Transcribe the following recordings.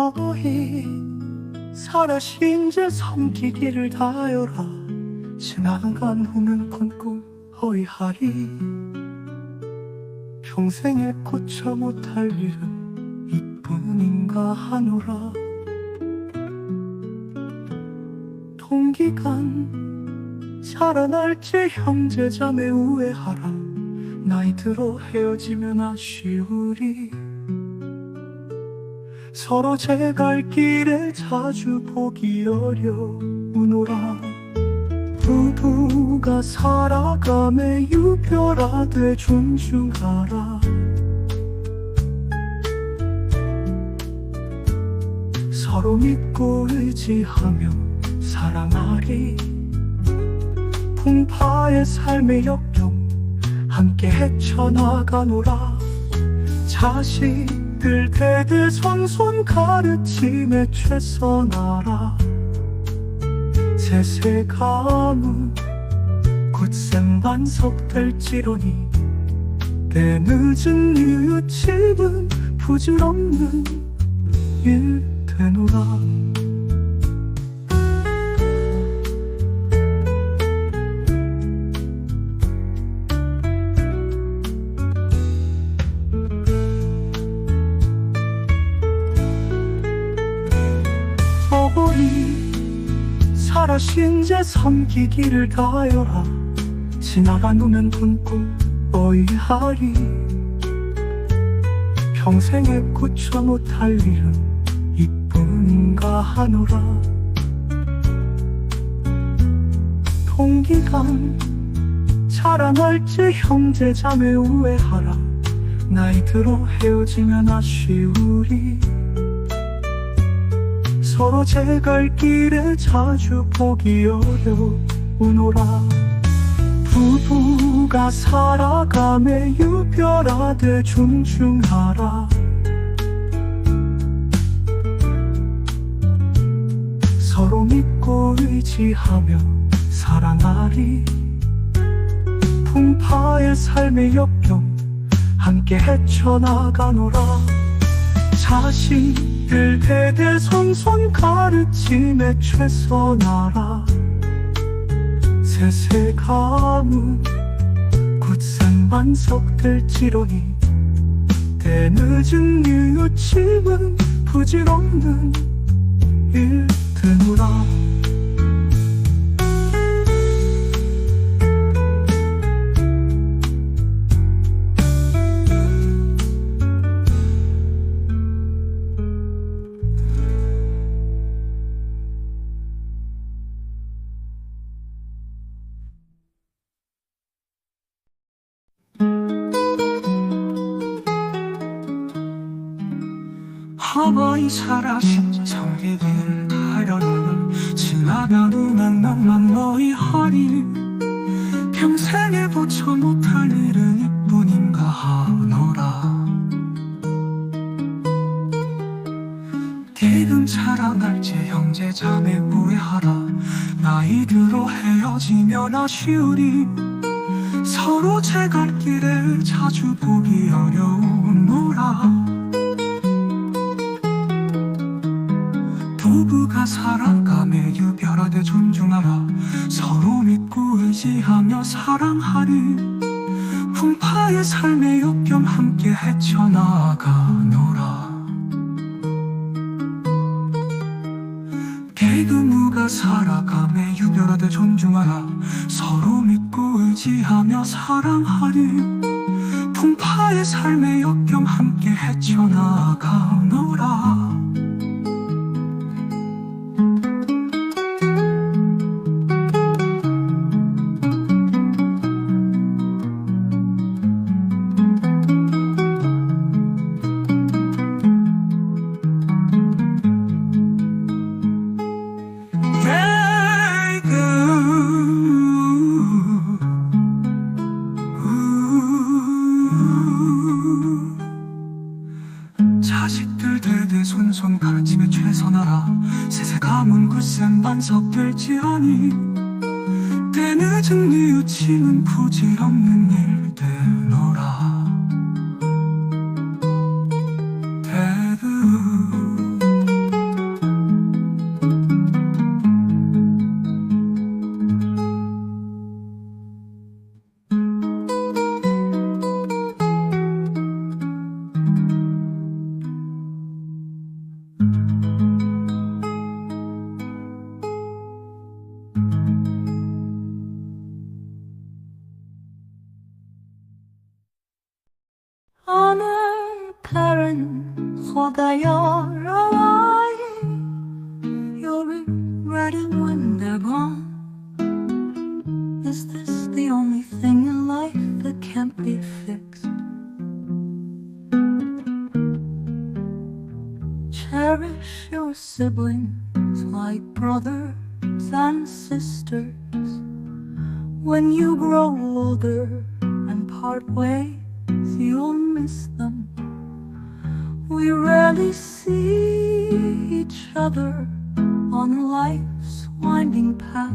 어이 살아신 제 섬기기를 다하여라. 지나간 후는 건꿈 어이하리. 평생에 고쳐 못할 일은 이뿐인가 하노라. 동기간 자라날지 형제자매 우애하라. 나이 들어 헤어지면 아쉬우리 서로 제 갈 길에 자주 보기 어려우노라. 부부가 살아감에 유별하되 존중하라. 서로 믿고 의지하며 사랑하리. 풍파의 삶의 역경 함께 헤쳐나가노라. 자식 들 대대손손 가르침에 최선하라 세세 가문 굳센 반석 될지로니. 때 늦은 뉘우침은 부질없는 일 되노라 신제 섬기기를 다하여라. 지나간 후면 분꿈 어이하리. 평생에 고쳐 못할 일은 이뿐인가 하노라. 동기간 자라날지 형제자매 우애하라. 나이 들어 헤어지면 아쉬우리 서로 제 갈 길에 자주 보기 어려우노라. 부부가 살아감에 유별하되 존중하라. 서로 믿고 의지하며 사랑하리. 풍파의 삶의 역경 함께 헤쳐나가노라. 자 식들 대대손손 가르침에 최선하라. 세세 가문 굳센 반석 될지로니 때 늦은 뉘우침은 부질없는 일 드노라 허버이 성기를 다려는 지나간 후난 낭만 너희 허리 평생에 고쳐 못할 일은 이뿐인가 하노라. 기름 자라날지 형제 자매 우애하라. 나이 들어 헤어지면 아쉬우리. 서로 제갈 길에 자주 보기 어려우노라 살아감에 유별하되 존중하라 서로 믿고 의지하며 사랑하리. 풍파의 삶의 역경 함께 헤쳐나가노라. 개그무가 살아감에 유별하되 존중하라. 서로 믿고 의지하며 사랑하리. 풍파의 삶의 역경 함께 헤쳐나가노라 뉘우 whether you're alive, you'll it when they're gone. Is this the only thing in life that can't be fixed? Cherish your siblings like brothers and sisters. When you grow older and part ways, you'll miss them. We rarely see each other on life's winding path.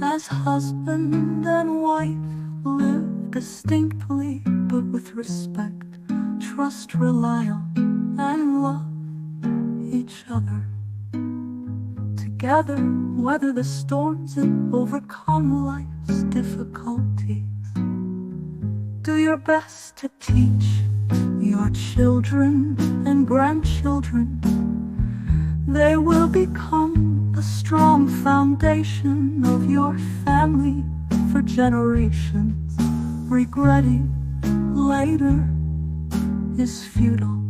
As husband and wife live distinctly but with respect, trust, rely on, and love each other. Together, weather the storms and overcome life's difficulties. Do your best to teach your children and grandchildren. They will become a strong foundation of your family for generations. Regretting later is futile.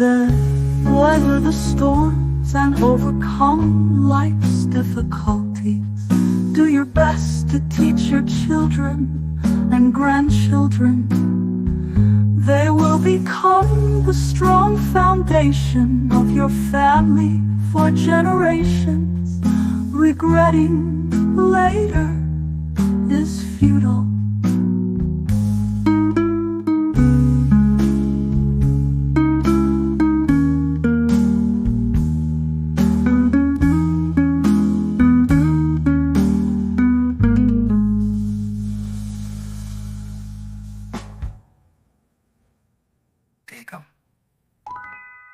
There, weather the storms and overcome life's difficulties. Do your best to teach your children and grandchildren. They will become the strong foundation of your family for generations. Regretting later is futile.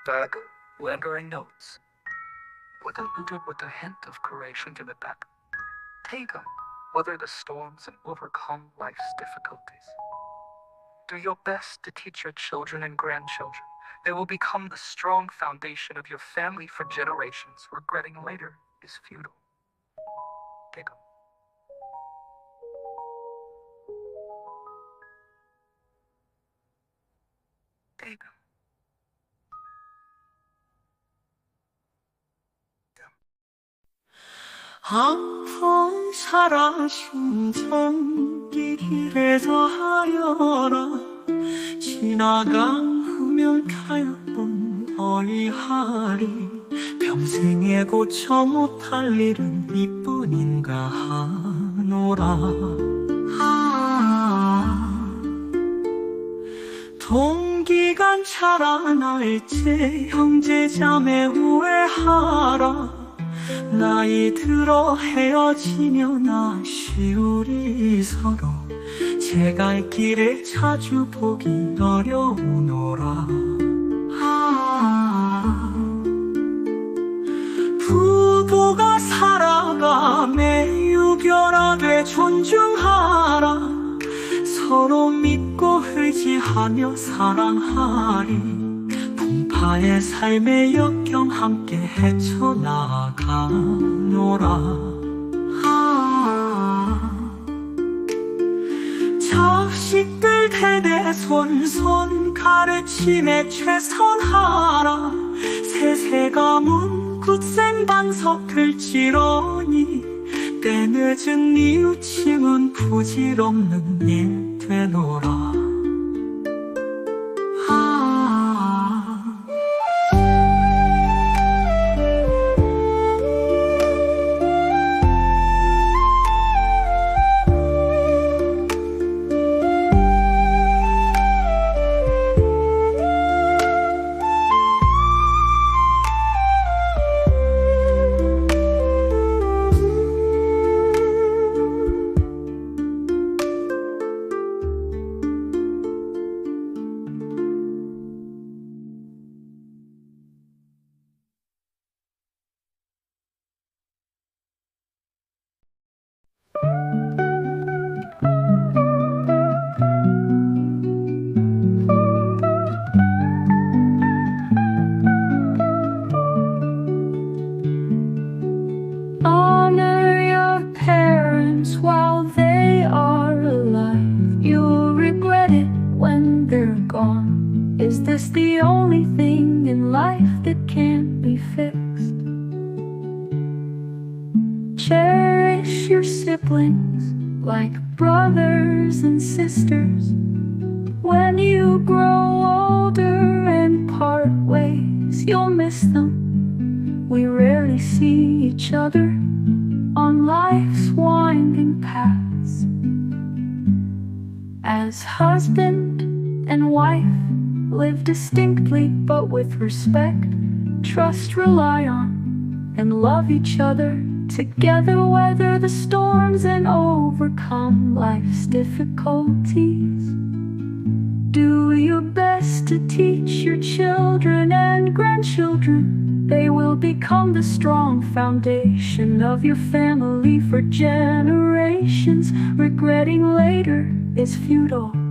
Bag, lingering notes. With a little with a hint of creation to the back. Take 'em. Weather the storms and overcome life's difficulties. Do your best to teach your children and grandchildren. They will become the strong foundation of your family for generations. Regretting later is futile. Take 'em. 한번 살아 심장이 길에서 하여라. 지나가면 가야본 어이하리 평생에 고쳐 못할 일은 이뿐인가 하노라. 아 동기간 자라날 때 형제 자매 후회하라 나이 들어 헤어지면 아쉬우리 서로 제갈 길을 자주 보기 어려우노라. 아, 부부가 살아가며 유별하되 존중하라. 서로 믿고 의지하며 사랑하리 풍파의 삶의 역경 함께 헤쳐나가노라. 아, 자식들 대대 손손 가르침에 최선하라. 세세가문 굳센 반석을지러니 때늦은 뉘우침은 부질없는 일 되노라 you'll miss them. We rarely see each other on life's winding paths. As husband and wife, live distinctly but with respect. Trust, rely on, and love each other. Together, weather the storms and overcome life's difficulties. Do your best to teach your children and grandchildren. They will become the strong foundation of your family for generations. Regretting later is futile.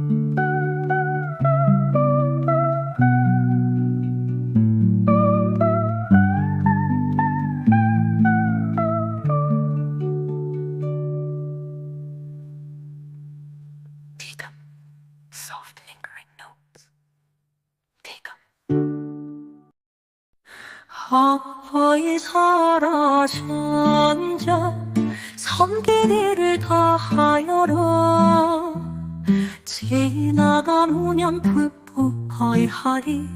하리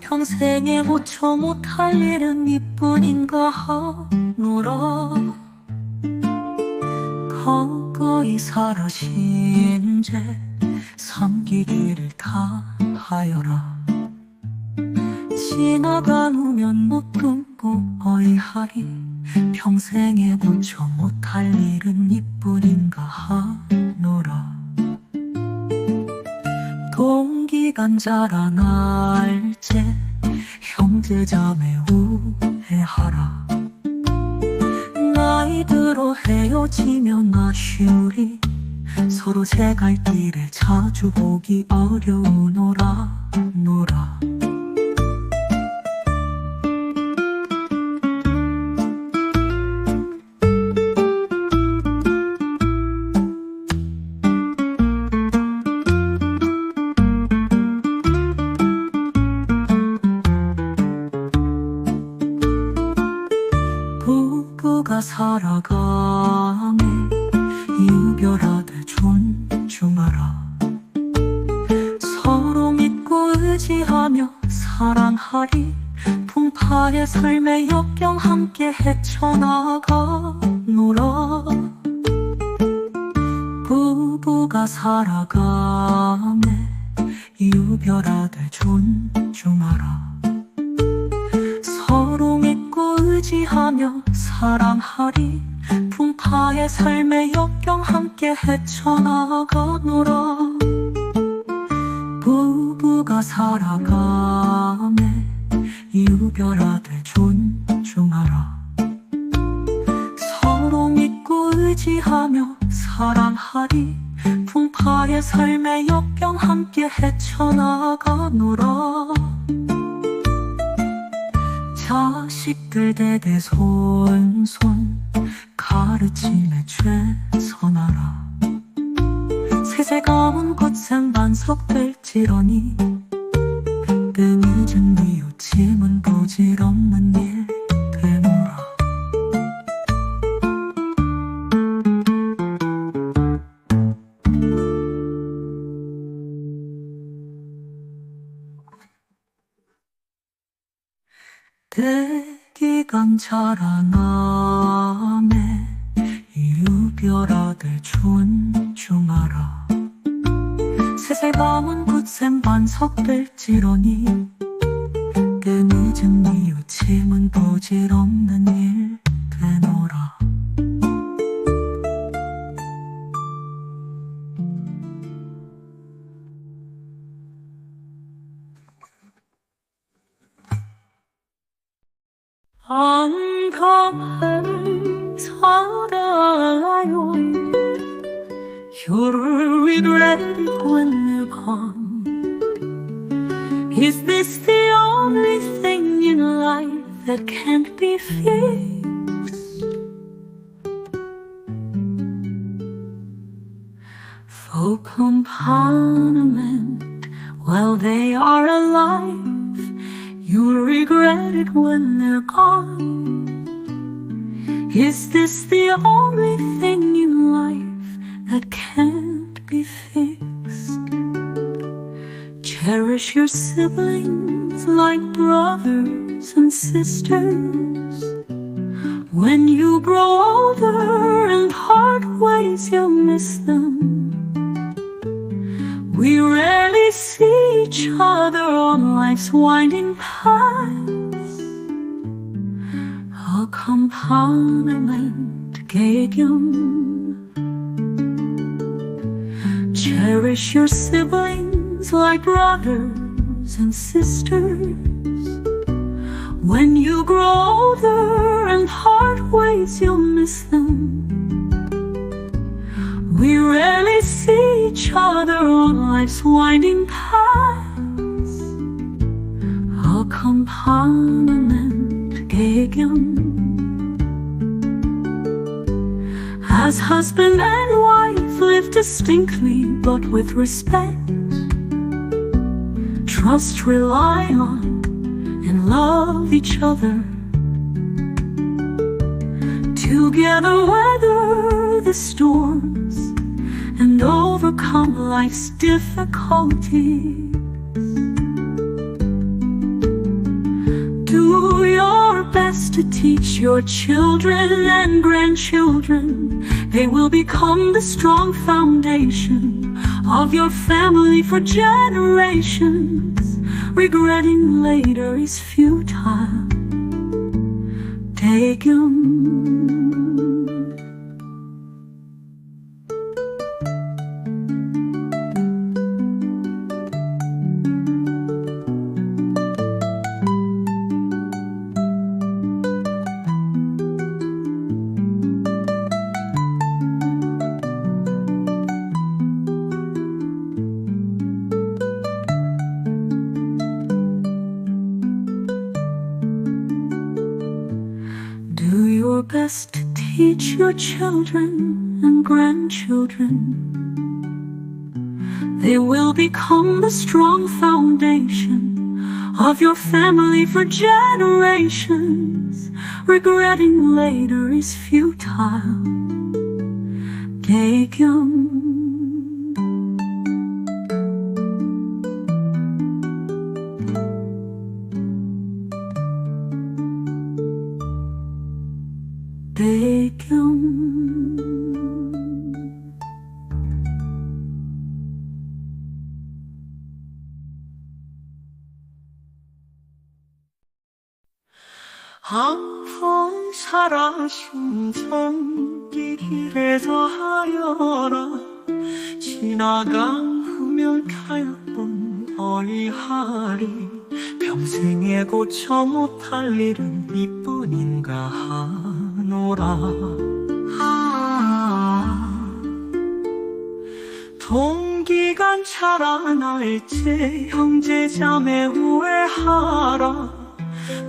평생에 고쳐 못할 일은 이뿐인가 하노라. 거거이 사라진 죄 섬기기를 다하여라. 지나간 후면 못 끊고 어이하리 평생에 고쳐 못할 일은 이뿐인가 하노라. 동 자라날 때 형제자매 우애하라. 나이 들어 헤어지면 아쉬우리. 서로 제갈 길에 자주 보기 어려우노라 노라 살아가네 유별하되 존중하라. 서로 믿고 의지하며 사랑하리. 풍파의 삶의 역경 함께 헤쳐나가노라. 부부가 살아가네 유별하되 존중하라. 서로 믿고 의지하며 사랑하리 풍파의 삶의 역경 함께 헤쳐나가노라 자식들 대대 손손 가르침에 최선하라. 세세 가문 꽃샘 반석될지러니 자라남에 유별하되 존중하라. 세세 가문 굳샘 반석될지러니 그 늦은 이웃짐은 부질없는 일 while they are alive You'll regret it when they're gone Is this the only thing in life that can't be fixed. Cherish your siblings like brothers and sisters. When you grow older and part ways, you'll miss them. We rarely see each other on life's winding paths. A 개경. Cherish your siblings like brothers and sisters. When you grow older and part ways, you'll miss them. We rarely see each other on life's winding paths. Our 개경. As husband and wife live distinctly but with respect. Trust, rely on, and love each other. Together weather the storms and overcome life's difficulties. Do your best to teach your children and grandchildren. They will become the strong foundation of your family for generations. Regretting later is futile. Take Take 'em. Children and grandchildren. They will become the strong foundation of your family for generations. Regretting later is futile. 개경 심장이 길에서 하여라. 지나가 후면 타였던 어이하리 평생에 고쳐 못할 일은 이뿐인가 하노라. 아, 동기간 자라날 때 형제 자매 후회하라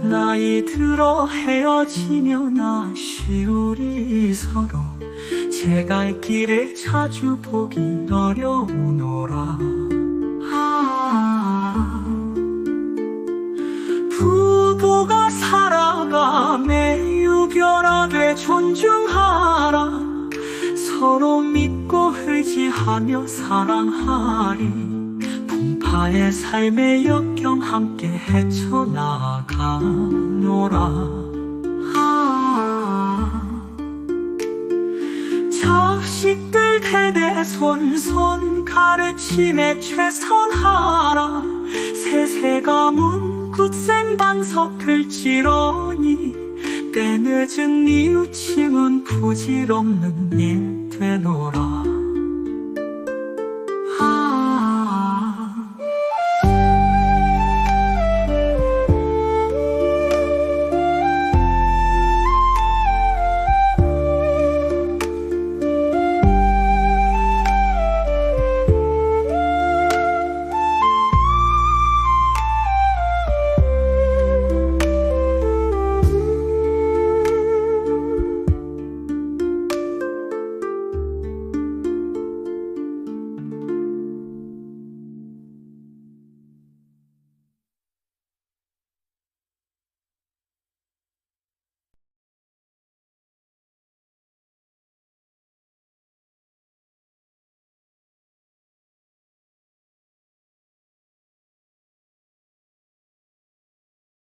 나이 들어 헤어지면 아쉬우리 서로 제갈 길에 자주 보기 어려우노라. 아, 부부가 살아가매 유별하되 존중하라. 서로 믿고 의지하며 사랑하리 풍파의 삶의 역경 함께 헤쳐나가노라. 아, 자식들 대대 손손 가르침에 최선하라. 세세가문 굳센 방석을지러니 때늦은 뉘우침은 부질없는 일 되노라